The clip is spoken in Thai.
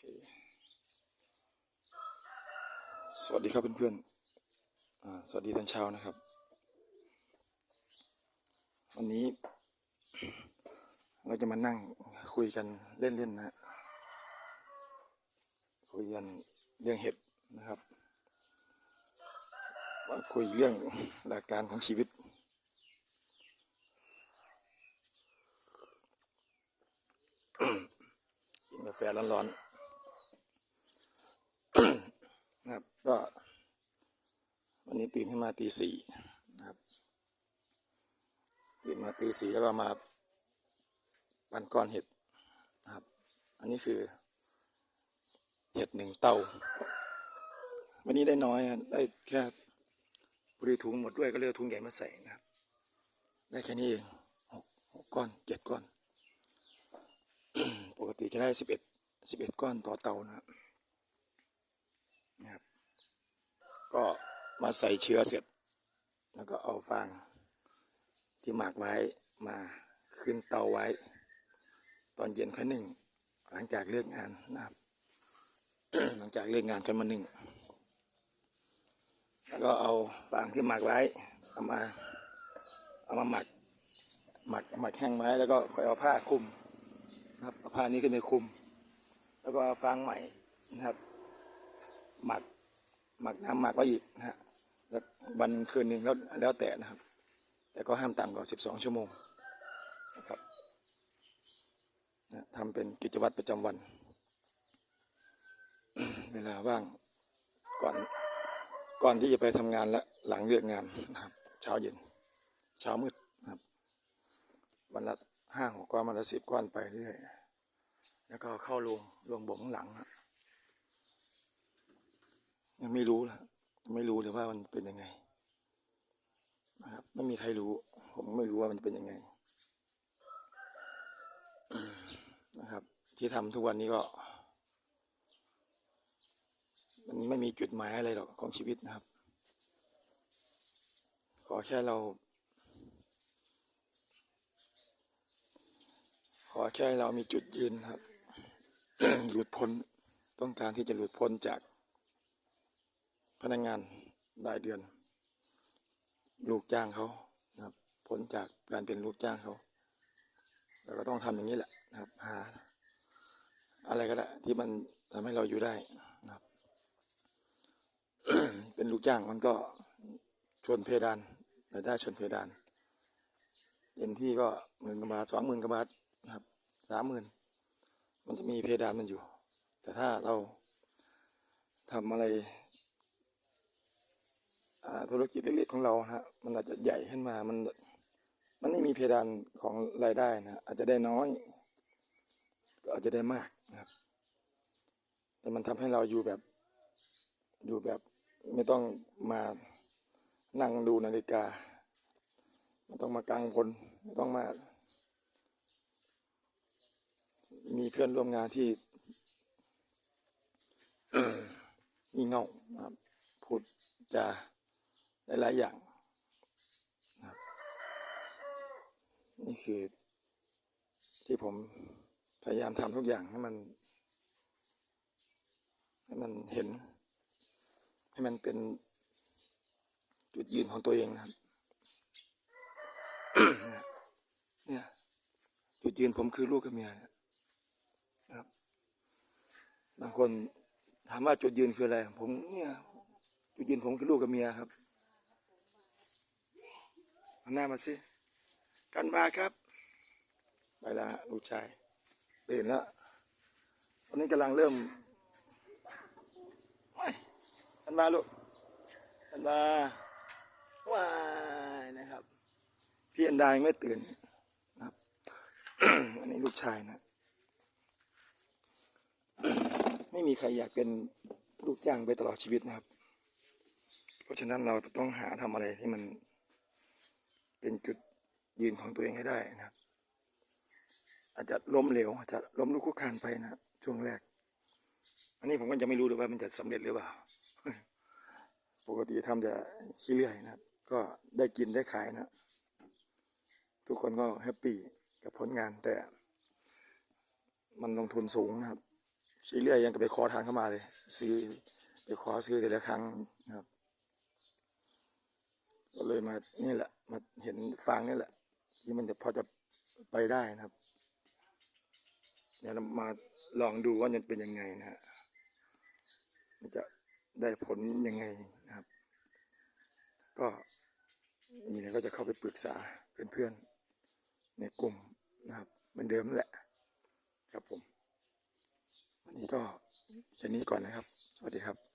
สวัสดีครับเพื่อนๆสวัสดีตอนเช้านะครับ วันนี้ เราจะมานั่งคุยกันเล่นๆนะคุยกันเรื่องเห็ดนะครับมาคุยเรื่องหลักการของชีวิตกินกาแฟร้อนๆ นะครับ ก็วันนี้ตื่นขึ้นมาตีสี่นะครับ ตื่นมาตีสี่แล้วก็มาปั่นก้อนเห็ดนะครับ อันนี้คือ เห็ดหนึ่งเตาวันนี้ได้น้อยได้แค่บริถุงหมดด้วยก็เลยเอาถุงใหญ่มาใส่นะครับ ได้แค่นี้เองหกหกก้อนเจ็ดก้อน ปกติจะได้สิบเอ็ดสิบเอ็ดก้อนต่อเตานะครับ ก็มาใส่เชื้อเสร็จ แล้วก็เอาฟางที่หมักไว้มาขึ้นเตาไว้ ตอนเย็นค่อยหนึ่ง หลังจากเลิกงานนะครับ หลังจากเลิกงานกันมาหนึ่ง แล้วก็เอาฟางที่หมักไว้เอามาเอามาหมักหมักหมักแห้งไว้แล้วก็ค่อยเอาผ้าคลุมนะครับเอาผ้านี้ขึ้นไปคลุม แล้วก็เอาฟางใหม่นะครับ หมัก หมักน้ำหมักไว้อีกนะฮะแล้ววันหนึ่งคืนหนึ่งแล้วแล้วแต่นะครับ แต่ก็ห้ามต่ำกว่าสิบสองชั่วโมงนะครับนะทำเป็นกิจวัตรประจำวัน เวลาว่างก่อนก่อนที่จะไปทำงานและหลังเลิกงานนะครับเช้าเย็นเช้ามืดนะครับวันละห้าหกก้อนวันละสิบก้อนไปเรื่อยแล้วก็เข้าโรงโรงบ่มข้างหลังอะ ยังไม่รู้ละไม่รู้เลยว่ามันเป็นยังไงนะครับ ไม่มีใครรู้ ผมไม่รู้ว่ามันเป็นยังไงนะครับ ที่ทำทุกวันนี้ก็ มันไม่มีจุดหมายอะไรหรอกของชีวิตนะครับ ขอแค่เรา ขอแค่เรามีจุดยืนครับ หลุดพ้นต้องการที่จะหลุดพ้นจาก พนักงานรายเดือน ลูกจ้างเขานะครับพ้นจากการเป็นลูกจ้างเขาเราก็ต้องทำอย่างนี้แหละนะครับ หา อะไรก็ได้ที่มันทำให้เราอยู่ได้นะครับ เป็นลูกจ้างมันก็ชนเพดานรายได้ชนเพดานเต็มที่ก็หมื่นกว่าบาทสองหมื่นกว่าบาทนะครับสามหมื่นมันจะมีเพดานมันอยู่ แต่ถ้าเราทำอะไร ธุรกิจเล็กๆของเรานะฮะมันอาจจะใหญ่ขึ้นมา มัน มันไม่มีเพดานของรายได้นะอาจจะได้น้อย ก็อาจจะได้มากนะครับ แต่มันทำให้เราอยู่แบบ อยู่แบบไม่ต้องมานั่งดูนาฬิกา ไม่ต้องมากังวลไม่ต้องมา มีเพื่อนร่วมงานที่งี่เง่านะครับพูดจา หลาย ๆ อย่างนะครับนี่คือที่ผมพยายามทำทุกอย่างให้มัน ให้มันเห็น ให้มันเป็นจุดยืนของตัวเองนะครับเนี่ยจุดยืนผมคือลูกกับเมียเนี่ยนะครับ บางคนถามว่าจุดยืนคืออะไร ผมเนี่ย จุดยืนผมคือลูกกับเมียครับ หน้ามาสิ กันมาครับ ไปละลูกชายตื่นแล้วตอนนี้กำลังเริ่มกันมาลูกกันมาว้ายนะครับ พี่อันดายังไม่ตื่นนะครับ อันนี้ลูกชายนะ ไม่มีใครอยากเป็นลูกจ้างไปตลอดชีวิตนะครับ เพราะฉะนั้นเราต้องหาทำอะไรที่มัน เป็นจุดยืนของตัวเองให้ได้นะครับ อาจจะล้มเหลวอาจจะล้มลุกคลุกคานไปนะช่วงแรก อันนี้ผมก็จะไม่รู้เลยว่ามันจะสำเร็จหรือเปล่า ปกติทำแต่ขี้เลื่อยนะครับ ก็ได้กินได้ขายนะ ทุกคนก็แฮปปี้กับผลงานแต่ มันลงทุนสูงนะครับขี่เรื่อยยังก็ไปขอทางเข้ามาเลย ซื้อไปขอซื้อแต่ละครั้งนะครับ ก็เลยมานี่แหละ มาเห็นฟางนี่แหละ ที่มันจะพอจะไปได้นะครับเดี๋ยวเรามาลองดูว่ามันเป็นยังไงนะฮะมันจะได้ผลยังไงนะครับ ก็มีอะไรก็จะเข้าไปปรึกษาเพื่อนๆในกลุ่มนะครับเหมือนเดิมแหละ ครับผม วันนี้ก็แค่นี้ก่อนนะครับ สวัสดีครับ